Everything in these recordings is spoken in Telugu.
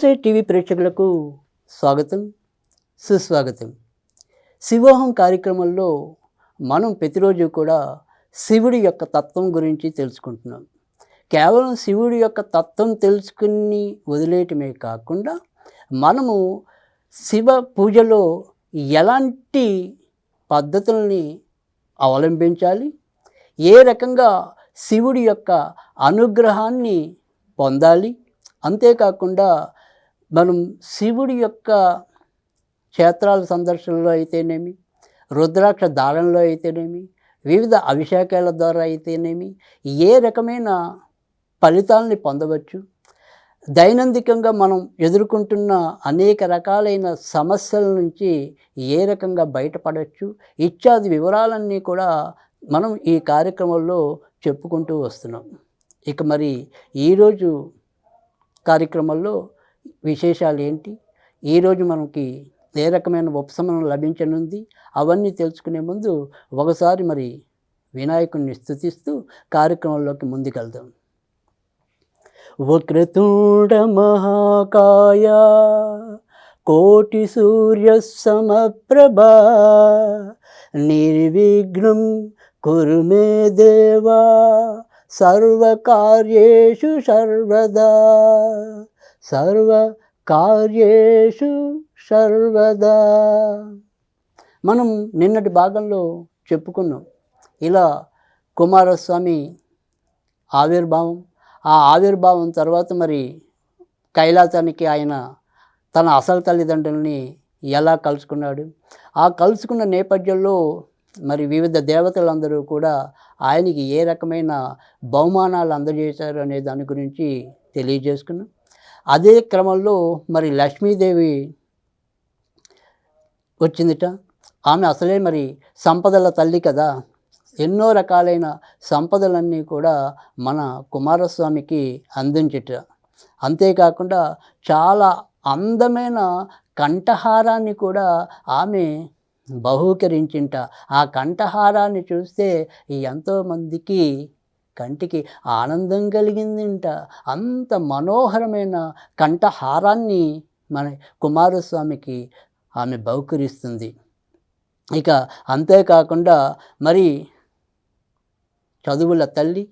ఎస్ఐ టీవీ ప్రేక్షకులకు స్వాగతం సుస్వాగతం. శివోహం కార్యక్రమంలో మనం ప్రతిరోజు కూడా శివుడి యొక్క తత్వం గురించి తెలుసుకుంటున్నాం. కేవలం శివుడి యొక్క తత్వం తెలుసుకుని వదిలేయటమే కాకుండా మనము శివ పూజలో ఎలాంటి పద్ధతుల్ని అవలంబించాలి? ఏ రకంగా శివుడి యొక్క అనుగ్రహాన్ని పొందాలి? అంతేకాకుండా మనం శివుడి యొక్క క్షేత్రాల సందర్శనలో అయితేనేమి రుద్రాక్ష దానంలో అయితేనేమి వివిధ అభిషేకాల ద్వారా అయితేనేమి ఏ రకమైన ఫలితాలని పొందవచ్చు. దైనందికంగా మనం ఎదుర్కొంటున్న అనేక రకాలైన సమస్యల నుంచి ఏ రకంగా బయటపడవచ్చు ఇత్యాది వివరాలన్నీ కూడా మనం ఈ కార్యక్రమంలో చెప్పుకుంటూ వస్తున్నాం. ఇక మరి ఈరోజు కార్యక్రమంలో విశేషాలు ఏంటి ఈరోజు మనకి ఏ రకమైన ఉపశమనం లభించనుంది? అవన్నీ తెలుసుకునే ముందు ఒకసారి మరి వినాయకుడిని స్థుతిస్తూ కార్యక్రమంలోకి ముందుకెళ్దాం. వక్రతుండ మహాకాయ కోటి సూర్య సమప్రభా నిర్విఘ్నం కురు మే దేవా సర్వకార్యేషు సర్వదా. సర్వకార్యేషు సర్వదా. మనం నిన్నటి భాగంలో చెప్పుకున్నాం ఇలా కుమారస్వామి ఆవిర్భావం ఆ ఆవిర్భావం తర్వాత మరి కైలాసానికి ఆయన తన అసలు తల్లిదండ్రుల్ని ఎలా కలుసుకున్నాడు? ఆ కలుసుకున్న నేపథ్యంలో మరి వివిధ దేవతలందరూ కూడా ఆయనకి ఏ రకమైన బహుమానాలు అందజేశారు అనే దాని గురించి తెలియజేసుకున్నాం. అదే క్రమంలో మరి లక్ష్మీదేవి వచ్చిందిట. ఆమె అసలే మరి సంపదల తల్లి కదా. ఎన్నో రకాలైన సంపదలన్నీ కూడా మన కుమారస్వామికి అందించట. అంతేకాకుండా చాలా అందమైన కంఠహారాన్ని కూడా ఆమె బహూకరించింట. ఆ కంఠహారాన్ని చూస్తే ఎంతోమందికి కంటికి ఆనందం కలిగిందింట. అంత మనోహరమైన కంఠహారాన్ని మన కుమారస్వామికి ఆమె బహుకరిస్తుంది. ఇక అంతేకాకుండా మరి చదువుల తల్లి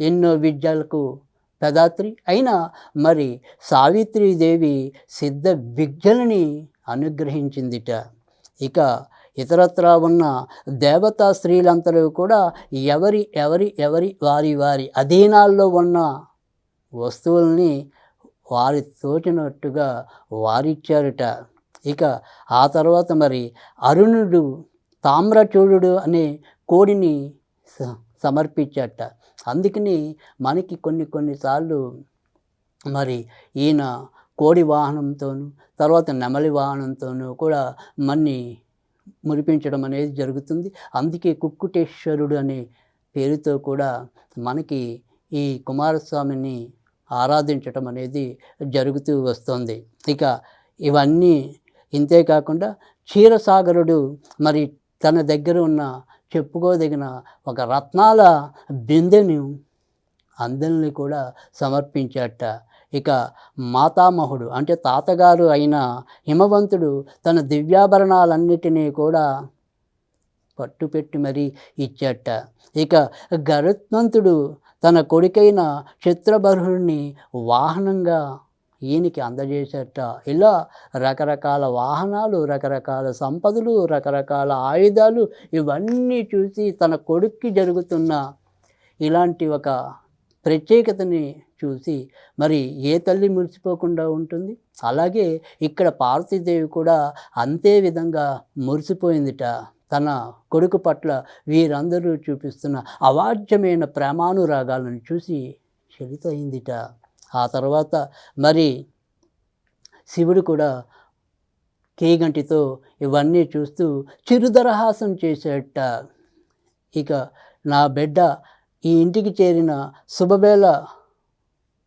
ఎన్నో విద్యలకు పెదాత్రి అయినా మరి సావిత్రీదేవి సిద్ధ విద్యలని అనుగ్రహించిందిట. ఇక ఇతరత్రా ఉన్న దేవతా స్త్రీలందరూ కూడా ఎవరి ఎవరి ఎవరి వారి వారి అధీనాల్లో ఉన్న వస్తువుల్ని వారి తోచినట్టుగా వారిచ్చారుట. ఇక ఆ తర్వాత మరి అరుణుడు తామ్రచూడు అనే కోడిని స- అందుకని మనకి కొన్ని కొన్నిసార్లు మరి ఈయన కోడి వాహనంతోనూ తర్వాత నెమలి వాహనంతోనూ కూడా మన్ని మురిపించడం అనేది జరుగుతుంది. అందుకే కుక్కుటేశ్వరుడు అనే పేరుతో కూడా మనకి ఈ కుమారస్వామిని ఆరాధించటం అనేది జరుగుతూ వస్తుంది. ఇక ఇవన్నీ ఇంతే కాకుండా క్షీరసాగరుడు మరి తన దగ్గర ఉన్న చెప్పుకోదగిన ఒక రత్నాల బిందెను అందరిని కూడా సమర్పించాట. ఇక మాతామహుడు అంటే తాతగారు అయిన హిమవంతుడు తన దివ్యాభరణాలన్నిటినీ కూడా పట్టుపెట్టి మరీ ఇచ్చాట. ఇక గరుత్మంతుడు తన కొడుకైన చిత్రబరుణ్ణి వాహనంగా ఈయనకి అందజేసేట. ఇలా రకరకాల వాహనాలు రకరకాల సంపదలు రకరకాల ఆయుధాలు ఇవన్నీ చూసి తన కొడుక్కి జరుగుతున్న ఇలాంటి ఒక ప్రత్యేకతని చూసి మరి ఏ తల్లి మురిసిపోకుండా ఉంటుంది? అలాగే ఇక్కడ పార్వతీదేవి కూడా అంతే విధంగా మురిసిపోయిందిట. తన కొడుకు పట్ల వీరందరూ చూపిస్తున్న అవాజ్యమైన ప్రేమానురాగాలను చూసి చలితయిందిట. ఆ తర్వాత మరి శివుడు కూడా కేగంటితో ఇవన్నీ చూస్తూ చిరుదరహాసం చేసేట ఇక నా బిడ్డ ఈ ఇంటికి చేరిన శుభవేళ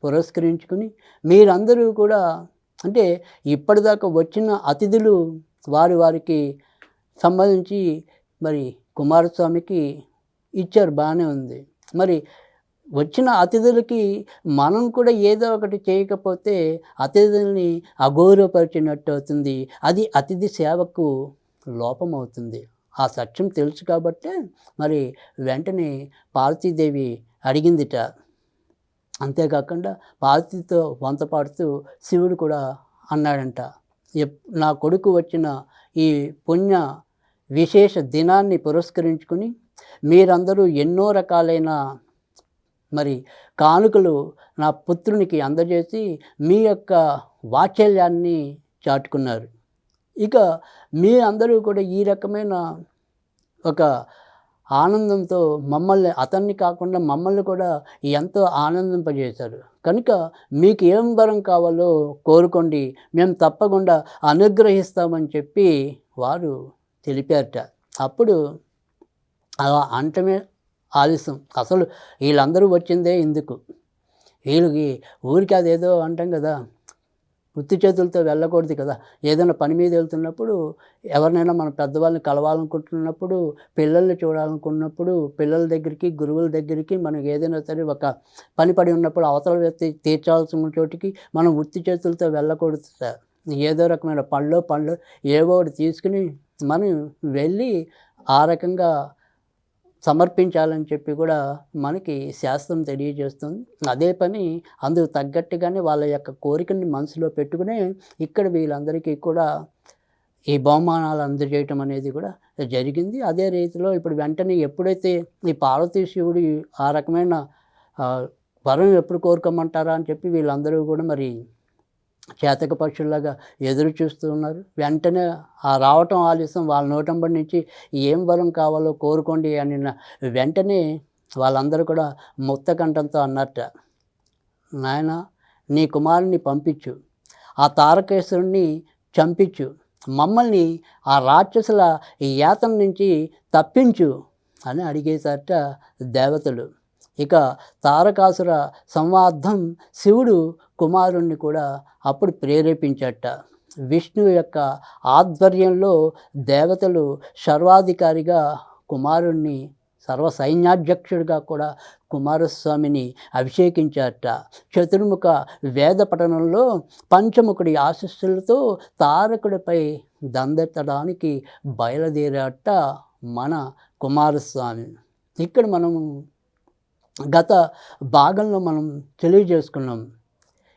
పురస్కరించుకుని మీరందరూ కూడా అంటే ఇప్పటిదాకా వచ్చిన అతిథులు వారి వారికి సంబంధించి మరి కుమారస్వామికి ఇచ్చారు బాగానే ఉంది. మరి వచ్చిన అతిథులకి మనం కూడా ఏదో ఒకటి చేయకపోతే అతిథుల్ని అగౌరవపరిచినట్టు అవుతుంది. అది అతిథి సేవకు లోపం అవుతుంది ఆ సత్యం తెలుసు కాబట్టే మరి వెంటనే పార్వతీదేవి అడిగిందిట. అంతేకాకుండా పార్వతితో వంత పాడుతూ శివుడు కూడా అన్నాడంట. నా కొడుకు వచ్చిన ఈ పుణ్య విశేష దినాన్ని పురస్కరించుకుని మీరందరూ ఎన్నో రకాలైన మరి కానుకలు నా పుత్రునికి అందజేసి మీ యొక్క వాత్సల్యాన్ని చాటుకున్నారు. ఇక మీ అందరూ కూడా ఈ రకమైన ఒక ఆనందంతో మమ్మల్ని అతన్ని కాకుండా మమ్మల్ని కూడా ఎంతో ఆనందింపజేశారు. కనుక మీకు ఏం వరం కావాలో కోరుకోండి. మేము తప్పకుండా అనుగ్రహిస్తామని చెప్పి వారు తెలిపారట. అప్పుడు అలా అంటమే ఆలస్యం. అసలు వీళ్ళందరూ వచ్చిందే ఇందుకు. వీళ్ళకి ఊరికి అదేదో అంటాం కదా. వృత్తి చేతులతో వెళ్ళకూడదు కదా. ఏదైనా పని మీద వెళ్తున్నప్పుడు ఎవరినైనా మన పెద్దవాళ్ళని కలవాలనుకుంటున్నప్పుడు పిల్లల్ని చూడాలనుకున్నప్పుడు పిల్లల దగ్గరికి గురువుల దగ్గరికి మనం ఏదైనా సరే ఒక పని పడి ఉన్నప్పుడు అవతల వ్యక్తి తీర్చాల్సిన చోటికి మనం ఉత్తి చేతులతో వెళ్ళకూడదు సార్. ఏదో రకమైన పళ్ళు పండ్లు ఏవో ఒకటి తీసుకుని మనం వెళ్ళి ఆ రకంగా సమర్పించాలని చెప్పి కూడా మనకి శాస్త్రం తెలియజేస్తుంది. అదే పని అందుకు తగ్గట్టుగానే వాళ్ళ యొక్క కోరికని మనసులో పెట్టుకునే ఇక్కడ వీళ్ళందరికీ కూడా ఈ బహుమానాలు అందజేయటం అనేది కూడా జరిగింది. అదే రీతిలో ఇప్పుడు వెంటనే ఎప్పుడైతే ఈ పార్వతీ శివుడు ఆ రకమైన వరం ఎప్పుడు కోరుకోమంటారా అని చెప్పి వీళ్ళందరూ కూడా మరి చేతక పక్షుల్లాగా ఎదురు చూస్తూ ఉన్నారు. వెంటనే ఆ రావటం ఆలస్యం వాళ్ళ నోటంబడి నుంచి ఏం వరం కావాలో కోరుకోండి అని నా- వెంటనే వాళ్ళందరూ కూడా ముత్తకంఠంతో అన్నట్ట నాయన నీ కుమారుని పంపించు ఆ తారకేశ్వరుణ్ణి చంపించు మమ్మల్ని ఆ రాక్షసుల ఈ యాతన నుంచి తప్పించు అని అడిగేసట దేవతలు. ఇక తారకాసుర సంవార్థం శివుడు కుమారుణ్ణి కూడా అప్పుడు ప్రేరేపించట. విష్ణువు యొక్క ఆధ్వర్యంలో దేవతలు సర్వాధికారిగా కుమారుణ్ణి సర్వ సైన్యాధ్యక్షుడిగా కూడా కుమారస్వామిని అభిషేకించారట చతుర్ముఖ వేద పఠనంలో పంచముఖుడి ఆశస్సులతో తారకుడిపై దందెత్తడానికి బయలుదేరాట మన కుమారస్వామి. ఇక్కడ మనము గత భాగంలో మనం తెలియజేసుకున్నాం.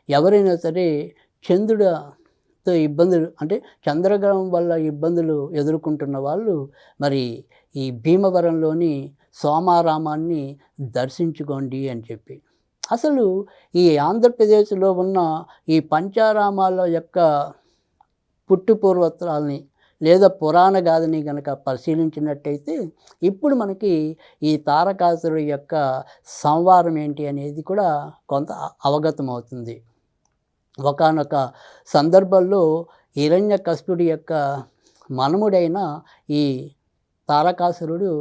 ఎవరైనా సరే చంద్రుడితో ఇబ్బందులు అంటే చంద్రగ్రహం వల్ల ఇబ్బందులు ఎదుర్కొంటున్న వాళ్ళు మరి ఈ భీమవరంలోని సోమారామాన్ని దర్శించుకోండి అని చెప్పి. అసలు ఈ ఆంధ్రప్రదేశ్లో ఉన్న ఈ పంచారామాల యొక్క పుట్టుపూర్వత్రాలని లేదా పురాణ గాథని కనుక పరిశీలించినట్టయితే ఇప్పుడు మనకి ఈ తారకాసురుడి యొక్క సంవారం ఏంటి అనేది కూడా కొంత అవగతం అవుతుంది ఒకానొక సందర్భంలో హిరణ్య కస్పుడి యొక్క మనముడైన ఈ తారకాసురుడు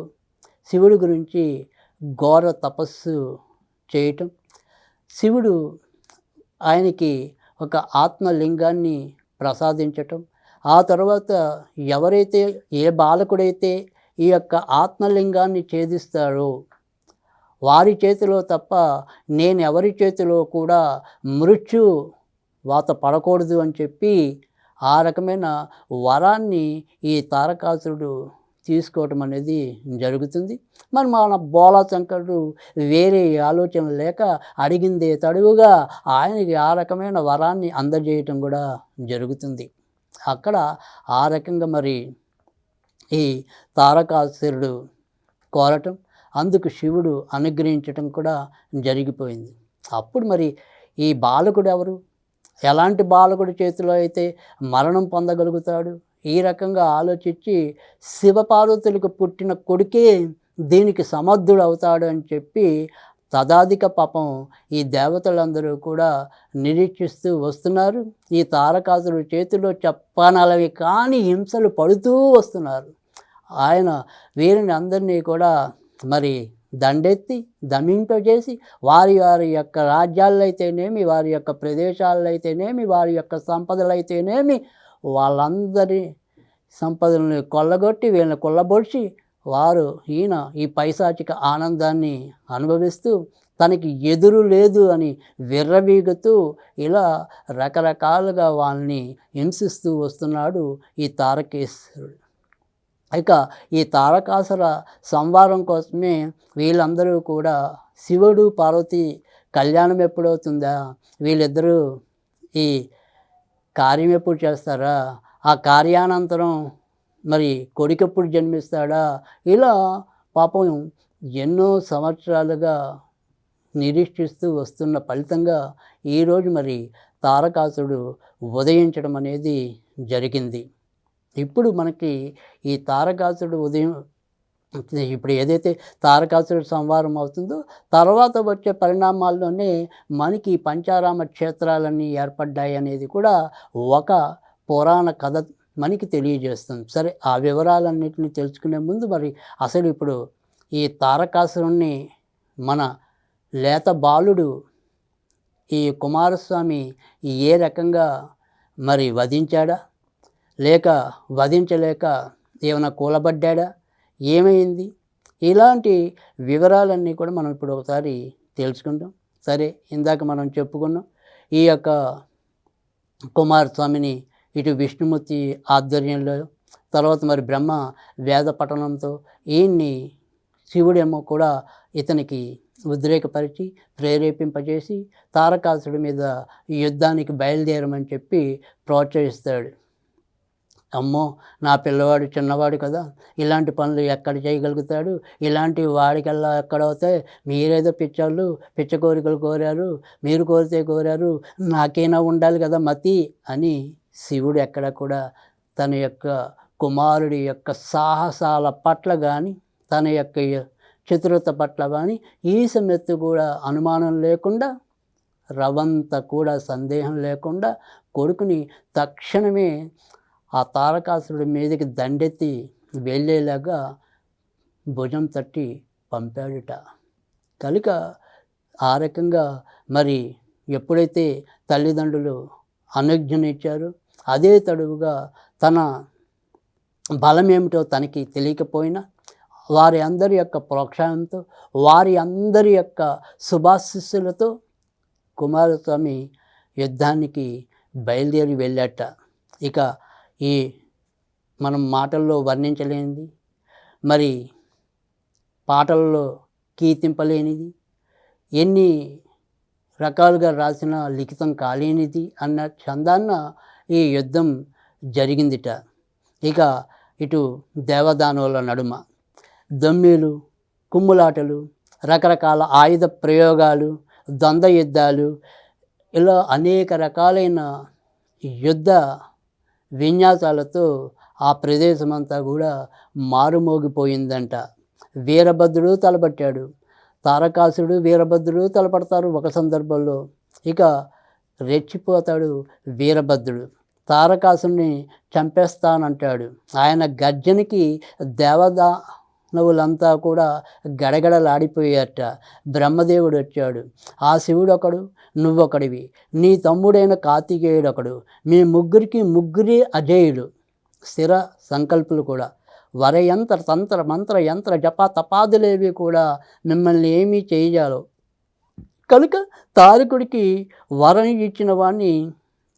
శివుడి గురించి ఘోర తపస్సు చేయటం శివుడు ఆయనకి ఒక ఆత్మలింగాన్ని ప్రసాదించటం ఆ తర్వాత ఎవరైతే ఏ బాలకుడైతే ఈ యొక్క ఆత్మలింగాన్ని ఛేదిస్తాడో వారి చేతిలో తప్ప నేను ఎవరి చేతిలో కూడా మృత్యు వాత పడకూడదు అని చెప్పి ఆ రకమైన వరాన్ని ఈ తారకాసురుడు తీసుకోవటం అనేది జరుగుతుంది. మరి మన బోలా శంకరుడు వేరే ఆలోచన లేక అడిగిందే తడువుగా ఆయనకి ఆ రకమైన వరాన్ని అందజేయటం కూడా జరుగుతుంది. అక్కడ ఆ రకంగా మరి ఈ తారకాసురుడు కోరటం అందుకు శివుడు అనుగ్రహించటం కూడా జరిగిపోయింది. అప్పుడు మరి ఈ బాలకుడు ఎవరు? ఎలాంటి బాలకుడి చేతిలో అయితే మరణం పొందగలుగుతాడు? ఈ రకంగా ఆలోచించి శివపార్వతులకు పుట్టిన కొడుకే దీనికి సమర్థుడు అవుతాడు అని చెప్పి తదాధిక పాపం ఈ దేవతలందరూ కూడా నిరీక్షిస్తూ వస్తున్నారు. ఈ తారకాసుడు చేతిలో చెప్పనలవి కాని హింసలు పడుతూ వస్తున్నారు. ఆయన వీరిని అందరినీ కూడా మరి దండెత్తి దమింపజేసి వారి వారి యొక్క రాజ్యాలైతేనేమి వారి యొక్క ప్రదేశాలైతేనేమి వారి యొక్క సంపదలైతేనేమి వాళ్ళందరి సంపదలను కొల్లగొట్టి వీళ్ళని కొల్లబొడిచి వారు ఈయన ఈ పైశాచిక ఆనందాన్ని అనుభవిస్తూ తనకి ఎదురు లేదు అని విర్రవీగుతూ ఇలా రకరకాలుగా వాళ్ళని హింసిస్తూ వస్తున్నాడు ఈ తారకేశ్వరుడు. ఇక ఈ తారకాసుర సంవారం కోసమే వీళ్ళందరూ కూడా శివుడు పార్వతి కళ్యాణం ఎప్పుడవుతుందా? వీళ్ళిద్దరూ ఈ కార్యం ఎప్పుడు చేస్తారా? ఆ కార్యానంతరం మరి కొడుకెప్పుడు జన్మిస్తాడా? ఇలా పాపం ఎన్నో సంవత్సరాలుగా నిరీక్షిస్తూ వస్తున్న ఫలితంగా ఈరోజు మరి తారకాసుడు ఉదయించడం అనేది జరిగింది. ఇప్పుడు మనకి ఈ తారకాసుడు ఉదయం ఇప్పుడు ఏదైతే తారకాసురుడు సంవారం అవుతుందో తర్వాత వచ్చే పరిణామాల్లోనే మనకి పంచారామ క్షేత్రాలన్నీ ఏర్పడ్డాయి అనేది కూడా ఒక పురాణ కథ మనకి తెలియజేస్తుంది. సరే ఆ వివరాలన్నింటినీ తెలుసుకునే ముందు మరి అసలు ఇప్పుడు ఈ తారకాసురుణ్ణి మన లేత బాలుడు ఈ కుమారస్వామి ఏ రకంగా మరి వధించాడా? లేక వధించలేక ఏమైనా కూలబడ్డాడా? ఏమైంది? ఇలాంటి వివరాలన్నీ కూడా మనం ఇప్పుడు ఒకసారి తెలుసుకుందాం. సరే ఇందాక మనం చెప్పుకున్నాం ఈ యొక్క కుమారస్వామిని ఇటు విష్ణుమూర్తి ఆధ్వర్యంలో తర్వాత మరి బ్రహ్మ వేద పఠనంతో ఈయన్ని శివుడేమో కూడా ఇతనికి ఉద్రేకపరిచి ప్రేరేపింపజేసి తారకాసుడి మీద యుద్ధానికి బయలుదేరమని చెప్పి ప్రోత్సహిస్తాడు. అమ్మో నా పిల్లవాడు చిన్నవాడు కదా ఇలాంటి పనులు ఎక్కడ చేయగలుగుతాడు? ఇలాంటి వాడికల్లా ఎక్కడవుతాయి మీరేదో పిచ్చాళ్ళు పిచ్చ కోరికలు కోరారు మీరు కోరితే కోరారు నాకైనా ఉండాలి కదా మతి అని శివుడు ఎక్కడ కూడా తన యొక్క కుమారుడి యొక్క సాహసాల పట్ల కానీ తన యొక్క చతురత పట్ల కానీ ఈసమెత్తు కూడా అనుమానం లేకుండా రవంత కూడా సందేహం లేకుండా కొడుకుని తక్షణమే ఆ తారకాసురుడి మీదకి దండెత్తి వెళ్ళేలాగా భుజం తట్టి పంపాడుట. కనుక ఆ రకంగా మరి ఎప్పుడైతే తల్లిదండ్రులు అనుజ్ఞనిచ్చారో అదే తడువుగా తన బలం ఏమిటో తనకి తెలియకపోయినా వారి అందరి యొక్క ప్రోత్సాహంతో వారి అందరి యొక్క శుభాశిస్సులతో కుమారస్వామి యుద్ధానికి బయలుదేరి వెళ్ళాట. ఇక ఈ మనం మాటల్లో వర్ణించలేనిది మరి పాటల్లో కీర్తింపలేనిది ఎన్ని రకాలుగా రాసిన లిఖితం కాలేనిది అన్న చందాన్న ఈ యుద్ధం జరిగిందిట. ఇక ఇటు దేవదానవుల నడుమ. దమ్మిలు కుమ్ములాటలు రకరకాల ఆయుధ ప్రయోగాలు ద్వంద్వ యుద్ధాలు ఇలా అనేక రకాలైన యుద్ధ విన్యాసాలతో ఆ ప్రదేశమంతా కూడా మారుమోగిపోయిందంట. వీరభద్రుడు తలపట్టాడు. తారకాసుడు వీరభద్రుడు తలపడతారు ఒక సందర్భంలో. ఇక రెచ్చిపోతాడు వీరభద్రుడు. తారకాసుని చంపేస్తానంటాడు. ఆయన గర్జనకి దేవదానవులంతా కూడా గడగడలాడిపోయారట బ్రహ్మదేవుడు వచ్చాడు. ఆ శివుడు ఒకడు నువ్వొకడివి. నీ తమ్ముడైన కార్తికేయుడు ఒకడు మీ ముగ్గురికి ముగ్గురే అజేయుడు స్థిర సంకల్పులు కూడా. వరయంత్ర తంత్ర మంత్ర యంత్ర జప తపాదులేవి కూడా మిమ్మల్ని ఏమీ చేయాలో కనుక తారకుడికి వరం ఇచ్చిన వాణ్ణి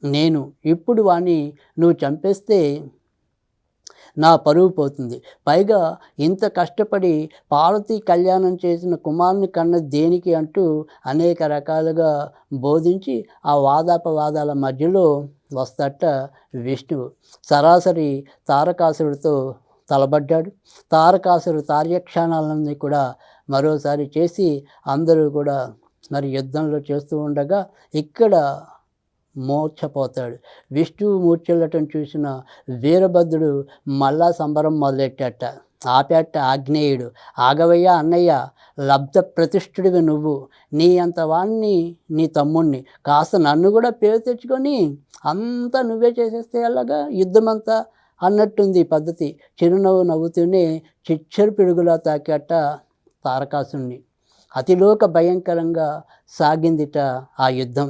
నేను ఇప్పుడు వాణ్ణి నువ్వు చంపేస్తే నా పరువు పోతుంది. పైగా ఇంత కష్టపడి పార్వతీ కళ్యాణం చేసిన కుమారుని కన్న దేనికి అంటూ అనేక రకాలుగా బోధించి ఆ వాదాపవాదాల మధ్యలో వస్తట విష్ణువు. సరాసరి తారకాసురుడితో తలబడ్డాడు. తారకాసురు తార్యక్షాణాలన్నీ కూడా మరోసారి చేసి అందరూ కూడా మరి యుద్ధంలో చేస్తూ ఉండగా ఇక్కడ మూర్ఛపోతాడు విష్ణువు మూర్చెళ్ళటం చూసిన వీరభద్రుడు మళ్ళా సంబరం మొదలెట్టాట. ఆపేట ఆగ్నేయుడు ఆగవయ్య అన్నయ్య లబ్ధ ప్రతిష్ఠుడివి నువ్వు. నీ అంత వాణ్ణి నీ తమ్ముణ్ణి. కాస్త నన్ను కూడా పేరు తెచ్చుకొని అంతా నువ్వే చేసేస్తే అలాగా యుద్ధమంతా అన్నట్టుంది పద్ధతి. చిరునవ్వు నవ్వుతూనే చిచ్చరు పిడుగులా తాకేట తారకాసుని అతిలోక భయంకరంగా సాగిందిట ఆ యుద్ధం.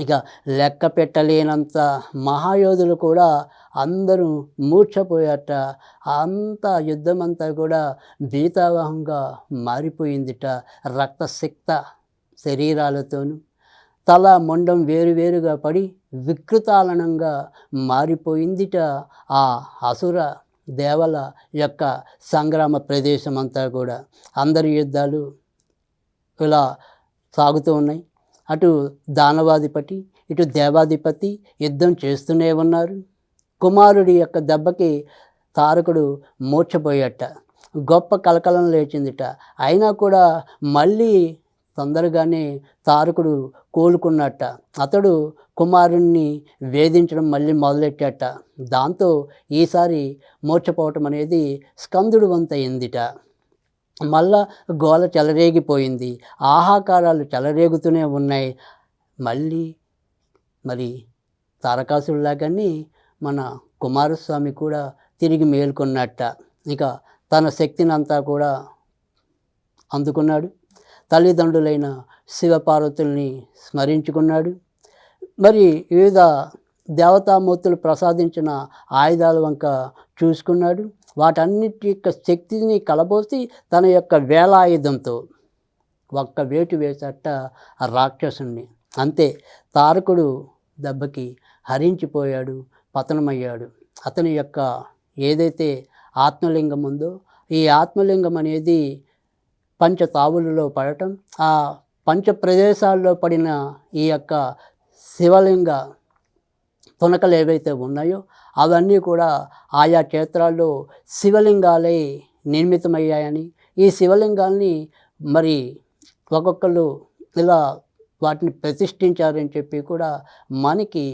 ఇక లెక్క పెట్టలేనంత మహాయోధులు కూడా అందరూ మూర్ఛపోయాట అంత యుద్ధమంతా కూడా భీతావహంగా మారిపోయిందిట రక్తసిక్త శరీరాలతోనూ. తల మొండం వేరువేరుగా పడి వికృతాలనంగా మారిపోయిందిట ఆ అసుర దేవల యొక్క సంగ్రామ ప్రదేశం అంతా కూడా. అందరి యుద్ధాలు ఇలా సాగుతూ ఉన్నాయి. అటు దానవాధిపతి ఇటు దేవాధిపతి యుద్ధం చేస్తూనే ఉన్నారు. కుమారుడి యొక్క దెబ్బకి తారకుడు మూర్చపోయేట గొప్ప కలకలం లేచిందిట. అయినా కూడా మళ్ళీ తొందరగానే తారకుడు కోలుకున్నట్ట. అతడు కుమారుణ్ణి వేధించడం మళ్ళీ మొదలెట్టాట. దాంతో ఈసారి మూర్చపోవటం అనేది స్కందుడు వంతయిందిట. మళ్ళా గోల చెలరేగిపోయింది. ఆహాకారాలు చెలరేగుతూనే ఉన్నాయి. మళ్ళీ మరి తారకాసుల్లాగానే మన కుమారస్వామి కూడా తిరిగి మేల్కొన్నట్ట. ఇక తన శక్తిని అంతా కూడా అందుకున్నాడు. తల్లిదండ్రులైన శివపార్వతుల్ని స్మరించుకున్నాడు. మరి వివిధ దేవతామూర్తులు ప్రసాదించిన ఆయుధాల వంక చూసుకున్నాడు. వాటన్నిటి యొక్క శక్తిని కలబోసి తన యొక్క వేలాయుధంతో ఒక్క వేటు వేసట ఆ రాక్షసుని అంతే తారకుడు దెబ్బకి హరించిపోయాడు పతనమయ్యాడు. అతని యొక్క ఏదైతే ఆత్మలింగం ఉందో ఈ ఆత్మలింగం అనేది పంచ తావులలో పడటం ఆ పంచ ప్రదేశాల్లో పడిన ఈ యొక్క శివలింగ తునకలు ఏవైతే ఉన్నాయో అవన్నీ కూడా ఆయా క్షేత్రాల్లో శివలింగాలై నిర్మితమయ్యాయని. ఈ శివలింగాల్ని మరి ఒక్కొక్కరు ఇలా వాటిని ప్రతిష్ఠించారని చెప్పి కూడా మనకి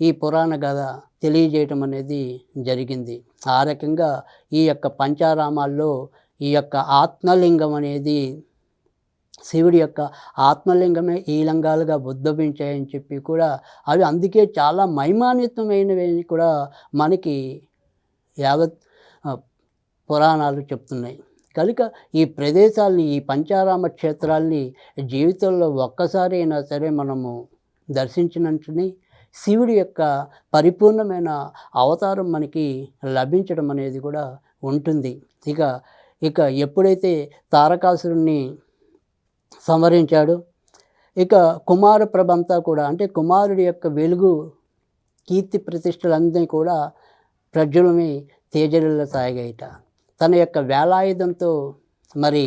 ఈ పురాణ కథ తెలియజేయటం అనేది జరిగింది. ఆ రకంగా ఈ యొక్క పంచారామాల్లో ఈ యొక్క ఆత్మలింగం అనేది శివుడి యొక్క ఆత్మలింగమే ఈ లింగాలుగా ఉద్భవించాయని చెప్పి కూడా అవి అందుకే చాలా మహిమాన్వితమైనవి అని కూడా మనకి యావత్ పురాణాలు చెప్తున్నాయి. కనుక ఈ ప్రదేశాల్ని ఈ పంచారామ క్షేత్రాల్ని జీవితంలో ఒక్కసారి అయినా సరే మనము దర్శించినట్టుని శివుడి యొక్క పరిపూర్ణమైన అవతారం మనకి లభించడం అనేది కూడా ఉంటుంది. ఇక ఇక ఎప్పుడైతే తారకాసురుణ్ణి సంవరించాడు. ఇక కుమార ప్రభంతా కూడా అంటే కుమారుడి యొక్క వెలుగు కీర్తి ప్రతిష్టలన్నీ కూడా ప్రజ్వలమై తేజలలో సాగాయిట. తన యొక్క వేలాయుధంతో మరి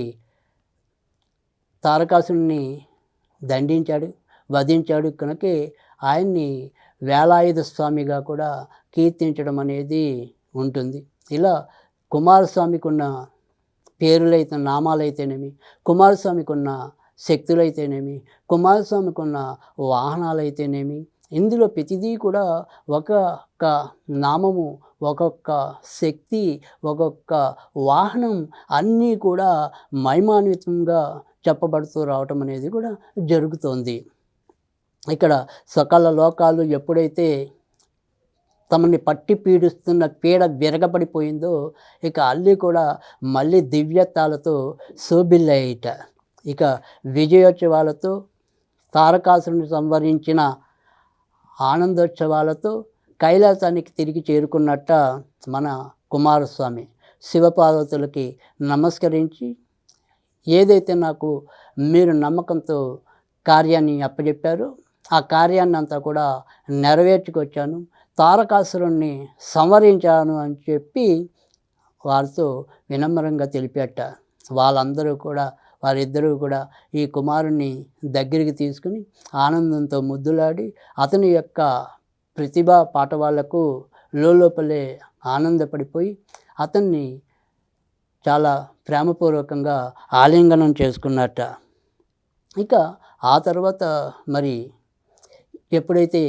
తారకాసుని దండించాడు వధించాడు. కనుక ఆయన్ని వేలాయుధ స్వామిగా కూడా కీర్తించడం అనేది ఉంటుంది. ఇలా కుమారస్వామికి ఉన్న పేరులైతే నామాలైతేనేమి కుమారస్వామికి ఉన్న శక్తులైతేనేమి కుమారస్వామికి ఉన్న వాహనాలైతేనేమి ఇందులో ప్రతిదీ కూడా ఒక్కొక్క నామము ఒక్కొక్క శక్తి ఒక్కొక్క వాహనం అన్నీ కూడా మహిమాన్వితంగా చెప్పబడుతూ రావటం అనేది కూడా జరుగుతోంది. ఇక్కడ సకల లోకాలు ఎప్పుడైతే తమని పట్టి పీడిస్తున్న పీడ విరగబడిపోయిందో ఇక అల్లి కూడా మళ్ళీ దివ్యత్వాలతో శోభిల్లయ్యట. ఇక విజయోత్సవాలతో తారకాసురుని సంవరించిన ఆనందోత్సవాలతో కైలాసానికి తిరిగి చేరుకున్నట్ట మన కుమారస్వామి. శివపార్వతులకి నమస్కరించి ఏదైతే నాకు మీరు నమ్మకంతో కార్యాన్ని అప్పచెప్పారో ఆ కార్యాన్ని అంతా కూడా నెరవేర్చుకొచ్చాను. తారకాసురుణ్ణి సంవరించాను అని చెప్పి వారితో వినమ్రంగా తెలిపేట. వాళ్ళందరూ కూడా వారిద్దరూ కూడా ఈ కుమారుణ్ణి దగ్గరికి తీసుకుని ఆనందంతో ముద్దులాడి అతని యొక్క ప్రతిభ పాఠవాళ్ళకు లోపలే ఆనందపడిపోయి అతన్ని చాలా ప్రేమపూర్వకంగా ఆలింగనం చేసుకున్నట్ట. ఇక ఆ తర్వాత మరి ఎప్పుడైతే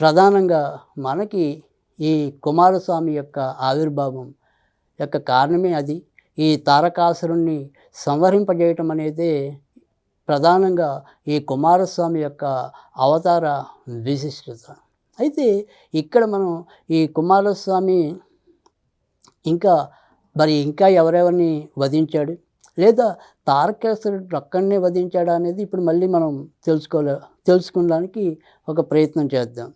ప్రధానంగా మనకి ఈ కుమారస్వామి యొక్క ఆవిర్భావం యొక్క కారణమే అది ఈ తారకాసురుణ్ణి సంవరింపజేయటం అనేది ప్రధానంగా ఈ కుమారస్వామి యొక్క అవతార విశిష్టత. అయితే ఇక్కడ మనం ఈ కుమారస్వామి ఇంకా మరి ఇంకా ఎవరెవరిని వధించాడు? లేదా తారకేశ్వరుడు ఒక్కడనే వధించాడా అనేది ఇప్పుడు మళ్ళీ మనం తెలుసుకోలే తెలుసుకోవడానికి ఒక ప్రయత్నం చేద్దాం.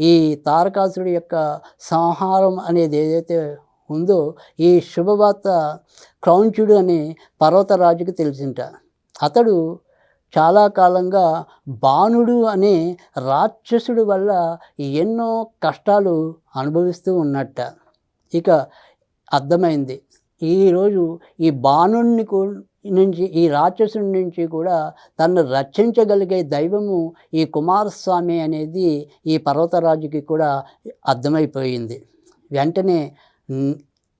ఈ తారకాసురుడి యొక్క సంహారం అనేది ఏదైతే ఉందో ఈ శుభవార్త క్రౌంచుడు అనే పర్వతరాజుకి తెలిసింట. అతడు చాలా కాలంగా బాణుడు అనే రాక్షసుడు వల్ల ఎన్నో కష్టాలు అనుభవిస్తూ ఉన్నట్ట. ఇక అర్థమైంది. ఈరోజు ఈ బాణుడిని నుంచి ఈ రాక్షసుడి నుంచి కూడా తను రక్షించగలిగే దైవము ఈ కుమారస్వామి అనేది ఈ పర్వతరాజుకి కూడా అర్థమైపోయింది. వెంటనే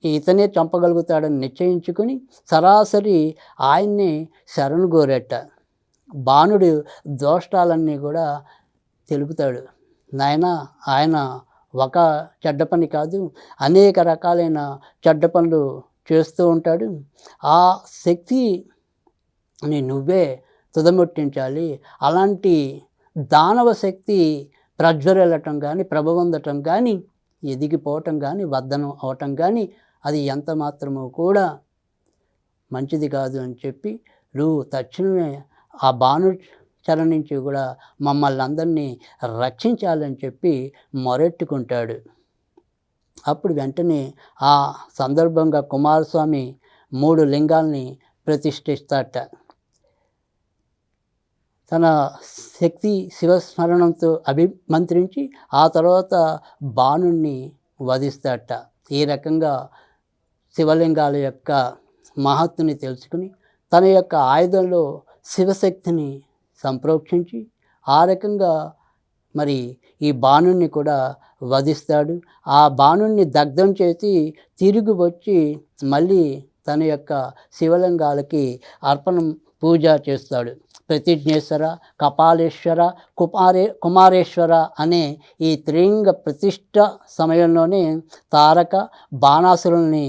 ఇతనే చంపగలుగుతాడని నిశ్చయించుకుని సరాసరి ఆయన్ని శరణు కోరట బాణుడు దోష్టాలన్నీ కూడా తెలుపుతాడు. నాయన ఆయన ఒక చెడ్డ పని కాదు అనేక రకాలైన చెడ్డ పనులు చేస్తూ ఉంటాడు. ఆ శక్తిని నువ్వే తుదముట్టించాలి. అలాంటి దానవ శక్తి ప్రజ్వరెళ్ళటం కానీ ప్రభవందటం కానీ ఎదిగిపోవటం కానీ వద్దనం అవటం కానీ అది ఎంత మాత్రమో కూడా మంచిది కాదు అని చెప్పి నువ్వు తక్షణమే ఆ బాణు చెర నుంచి కూడా మమ్మల్ని అందరినీ రక్షించాలని చెప్పి మొరెట్టుకుంటాడు. అప్పుడు వెంటనే ఆ సందర్భంగా కుమారస్వామి మూడు లింగాల్ని ప్రతిష్ఠిస్తాట తన శక్తి శివస్మరణంతో అభిమంత్రించి ఆ తర్వాత బాణుణ్ణి వధిస్తాట ఈ రకంగా శివలింగాల యొక్క మహత్తుని తెలుసుకుని తన యొక్క ఆయుధంలో శివశక్తిని సంప్రోక్షించి ఆ రకంగా మరి ఈ బాణుణ్ణి కూడా వధిస్తాడు. ఆ బాణుణ్ణి దగ్ధం చేసి తిరిగి వచ్చి మళ్ళీ తన యొక్క శివలింగాలకి అర్పణం పూజ చేస్తాడు. ప్రతిజ్ఞేశ్వర కపాలేశ్వర కుమారే కుమారేశ్వర అనే ఈ త్రిలింగ ప్రతిష్ట సమయంలోనే తారక బాణాసురుల్ని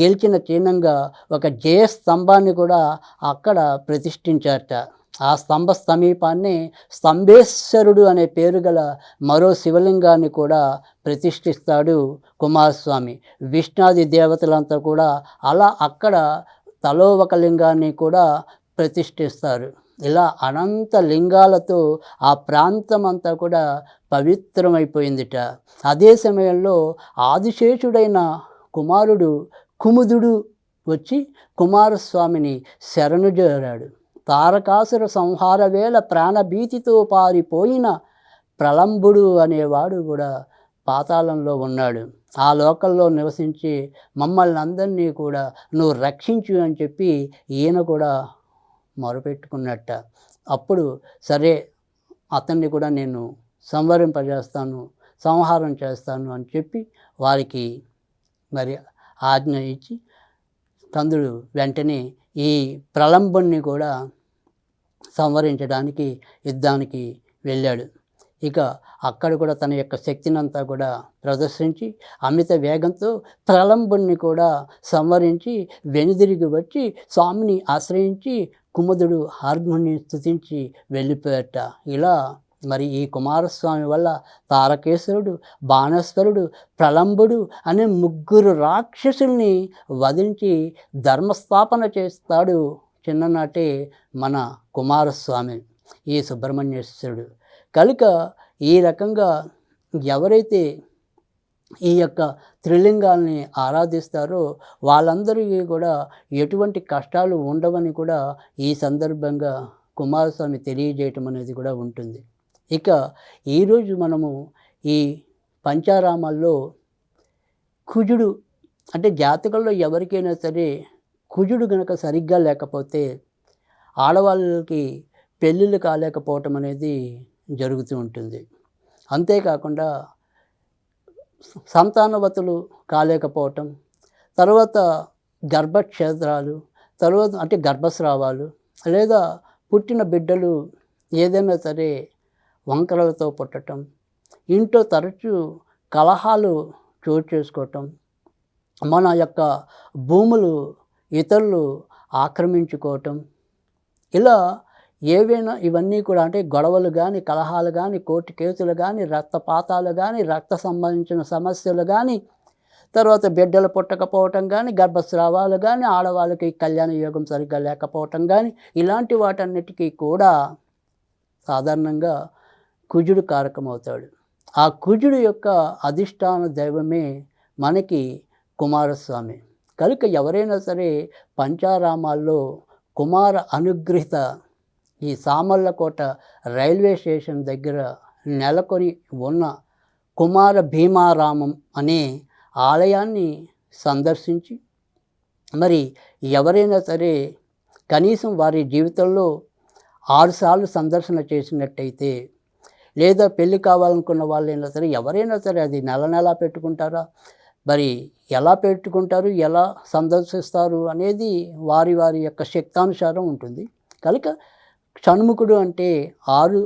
గెలిచిన చిహ్నంగా ఒక జయ స్తంభాన్ని కూడా అక్కడ ప్రతిష్ఠించారట. ఆ స్తంభ సమీపాన్ని స్తంభేశ్వరుడు అనే పేరు గల మరో శివలింగాన్ని కూడా ప్రతిష్ఠిస్తాడు కుమారస్వామి. విష్ణాది దేవతలంతా కూడా అలా అక్కడ తలో ఒక లింగాన్ని కూడా ప్రతిష్ఠిస్తారు. ఇలా అనంత లింగాలతో ఆ ప్రాంతం అంతా కూడా పవిత్రమైపోయిందిట. అదే సమయంలో ఆదిశేషుడైన కుమారుడు కుముదుడు వచ్చి కుమారస్వామిని శరణు చేరాడు తారకాసుర సంహార వేళ ప్రాణభీతితో పారిపోయిన ప్రలంబుడు అనేవాడు కూడా పాతాళంలో ఉన్నాడు. ఆ లోకల్లో నివసించి మమ్మల్ని అందరినీ కూడా నువ్వు రక్షించు అని చెప్పి ఈయన కూడా మొరపెట్టుకున్నట్ట. అప్పుడు సరే అతన్ని కూడా నేను సంవరింపజేస్తాను సంహారం చేస్తాను అని చెప్పి వారికి మరి ఆజ్ఞ ఇచ్చి కందుడు వెంటనే ఈ ప్రలంబుణ్ణి కూడా సంవరించడానికి యుద్ధానికి వెళ్ళాడు. ఇక అక్కడ కూడా తన యొక్క శక్తినంతా కూడా ప్రదర్శించి అమిత వేగంతో ప్రలంబుణ్ణి కూడా సంవరించి వెనుదిరిగి వచ్చి స్వామిని ఆశ్రయించి కుముదుడు హార్మోని స్థుతించి వెళ్ళిపోయట. ఇలా మరి ఈ కుమారస్వామి వల్ల తారకేశ్వరుడు బాణేశ్వరుడు ప్రలంబుడు అనే ముగ్గురు రాక్షసుల్ని వధించి ధర్మస్థాపన చేస్తాడు చిన్ననాటే మన కుమారస్వామి ఈ సుబ్రహ్మణ్యేశ్వరుడు. కనుక ఈ రకంగా ఎవరైతే ఈ యొక్క త్రిలింగాల్ని ఆరాధిస్తారో వాళ్ళందరికీ కూడా ఎటువంటి కష్టాలు ఉండవని కూడా ఈ సందర్భంగా కుమారస్వామి తెలియజేయటం అనేది కూడా ఉంటుంది. ఇక ఈరోజు మనము ఈ పంచారామాల్లో కుజుడు అంటే జాతకంలో ఎవరికైనా సరే కుజుడు గనక సరిగ్గా లేకపోతే ఆడవాళ్ళకి పెళ్ళిళ్ళు కాలేకపోవటం అనేది జరుగుతూ ఉంటుంది. అంతేకాకుండా సంతానవతులు కాలేకపోవటం తర్వాత గర్భక్షేత్రాలు తర్వాత అంటే గర్భస్రావాలు లేదా పుట్టిన బిడ్డలు ఏదైనా సరే వంకరలతో పుట్టటం ఇంట్లో తరచూ కలహాలు చోటు చేసుకోవటం మన యొక్క భూములు ఇతరులు ఆక్రమించుకోవటం ఇలా ఏవైనా ఇవన్నీ కూడా అంటే గొడవలు కానీ కలహాలు కానీ కోర్టు కేసులు కానీ రక్తపాతాలు కానీ రక్త సంబంధించిన సమస్యలు కానీ తర్వాత బిడ్డలు పుట్టకపోవటం కానీ గర్భస్రావాలు కానీ ఆడవాళ్ళకి కళ్యాణ యోగం సరిగ్గా లేకపోవటం కానీ ఇలాంటి వాటన్నిటికీ కూడా సాధారణంగా కుజుడు కారకమవుతాడు. ఆ కుజుడు యొక్క అధిష్టాన దైవమే మనకి కుమారస్వామి. కనుక ఎవరైనా సరే పంచారామాల్లో కుమార అనుగ్రహిత ఈ సామర్లకోట రైల్వే స్టేషన్ దగ్గర నెలకొని ఉన్న కుమార భీమారామం అనే ఆలయాన్ని సందర్శించి మరి ఎవరైనా సరే కనీసం వారి జీవితంలో ఆరుసార్లు సందర్శన చేసినట్టయితే లేదా పెళ్ళి కావాలనుకున్న వాళ్ళైనా సరే ఎవరైనా సరే అది నెల నెలా పెట్టుకుంటారా? మరి ఎలా పెట్టుకుంటారు? ఎలా సందర్శిస్తారు? అనేది వారి వారి యొక్క శక్తానుసారం ఉంటుంది. కనుక షణ్ముఖుడు అంటే ఆరు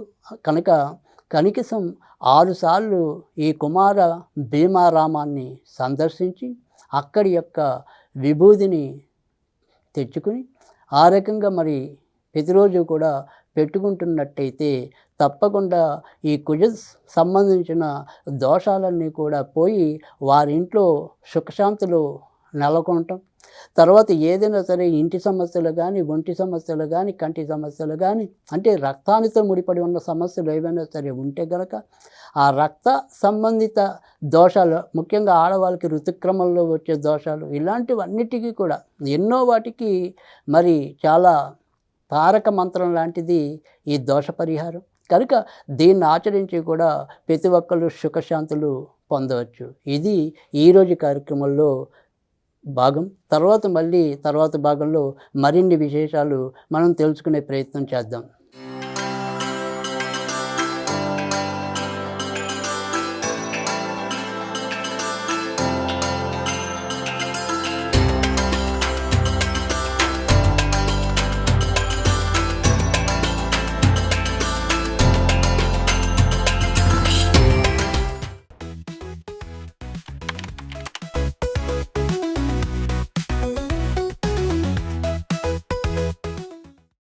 కనుక కనీసం ఆరుసార్లు ఈ కుమార భీమారామాన్ని సందర్శించి అక్కడి యొక్క విభూదిని తెచ్చుకుని ఆ రకంగా మరి ప్రతిరోజు కూడా పెట్టుకుంటున్నట్టయితే తప్పకుండా ఈ కుజ సంబంధించిన దోషాలన్నీ కూడా పోయి వారింట్లో సుఖశాంతులు నెలకొనటం తర్వాత ఏదైనా సరే ఇంటి సమస్యలు కానీ ఒంటి సమస్యలు కానీ కంటి సమస్యలు కానీ అంటే రక్తానితో ముడిపడి ఉన్న సమస్యలు ఏవైనా సరే ఉంటే గనక ఆ రక్త సంబంధిత దోషాలు ముఖ్యంగా ఆడవాళ్ళకి ఋతుక్రమంలో వచ్చే దోషాలు ఇలాంటివన్నిటికీ కూడా ఎన్నో వాటికి మరి చాలా తారక మంత్రం లాంటిది ఈ దోష పరిహారం. కనుక దీన్ని ఆచరించి కూడా ప్రతి ఒక్కరు సుఖశాంతులు పొందవచ్చు. ఇది ఈరోజు కార్యక్రమంలో భాగం. తర్వాత మళ్ళీ తర్వాత భాగంలో మరిన్ని విశేషాలు మనం తెలుసుకునే ప్రయత్నం చేద్దాం.